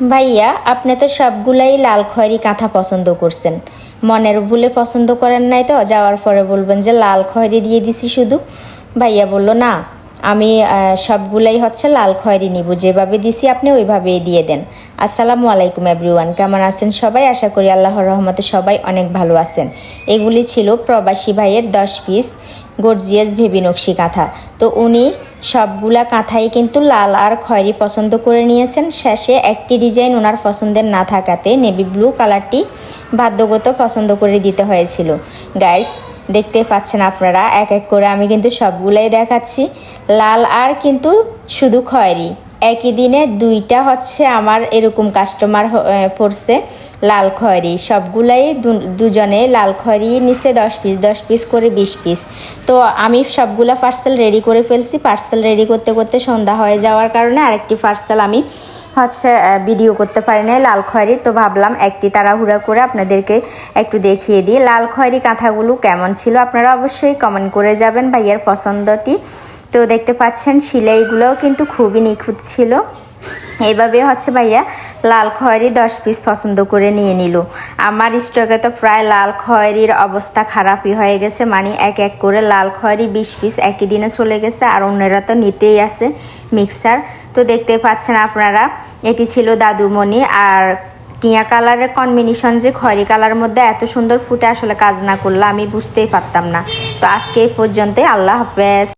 ভাইয়া, আপনি তো সবগুলাই লাল খয়েরি কাঁথা পছন্দ করছেন। মনের ভুলে পছন্দ করেন নাই তো, যাওয়ার পরে বলবেন যে লাল খয়েরি দিয়ে দিছি শুধু। ভাইয়া বলল, না, আমি সবগুলাই হচ্ছে লাল খয়েরি নিব, যেভাবে দিছি আপনি ওইভাবেই দিয়ে দেন। আসসালামু আলাইকুম এভরিওয়ান, কেমন আছেন সবাই? আশা করি আল্লাহর রহমতে সবাই অনেক ভালো আছেন। এগুলি ছিল প্রবাসী ভাইয়ের দশ পিস গর্জিয়াস ভেবি নকশি কাঁথা। তো উনি সবগুলা কাঁথাই কিন্তু লাল আর খয়েরি পছন্দ করে নিয়েছেন। শেষে একটি ডিজাইন ওনার পছন্দের না থাকাতে নেভি ব্লু কালারটি বাধ্যগত পছন্দ করে দিতে হয়েছিল। গাইস, দেখতে পাচ্ছেন আপনারা, এক এক করে আমি কিন্তু সবগুলাই দেখাচ্ছি। লাল আর কিন্তু শুধু খয়েরি। একই দিনে দুইটা হচ্ছে আমার এরকম কাস্টমার পড়ছে লাল খয়েরি। সবগুলাই দুজনে লাল খয়েরি নিচে দশ পিস দশ পিস করে বিশ পিস তো আমি সবগুলা পার্সেল রেডি করে ফেলছি। পার্সেল রেডি করতে করতে সন্ধ্যা হয়ে যাওয়ার কারণে আরেকটি পার্সেল আমি হচ্ছে ভিডিও করতে পারি নাই লাল খয়েরি। তো ভাবলাম একটি তাড়াহুড়া করে আপনাদেরকে একটু দেখিয়ে দিই। লাল খয়েরি কাঁথাগুলো কেমন ছিল আপনারা অবশ্যই কমেন্ট করে যাবেন ভাইয়ের পছন্দটি। তো দেখতে পাচ্ছেন সিলাইগুলোও কিন্তু খুবই নিখুঁত ছিল। এইভাবে হচ্ছে ভাইয়া লাল খয়েরি দশ পিস পছন্দ করে নিয়ে নিল। আমার স্টকে তো প্রায় লাল খয়েরির অবস্থা খারাপই হয়ে গেছে মানে এক এক করে লাল খয়েরি বিশ পিস একই দিনে চলে গেছে, আর অন্যরা তো নিতেই আছে মিক্সার তো দেখতে পাচ্ছেন আপনারা, এটি ছিল দাদুমণি, আর টিয়া কালারের কম্বিনেশন যে খয়েরি কালারের মধ্যে এত সুন্দর ফুটে আসলে কাজ না করলে আমি বুঝতেই পারতাম না। তো আজকে এই পর্যন্তই, আল্লাহ হাফেজ।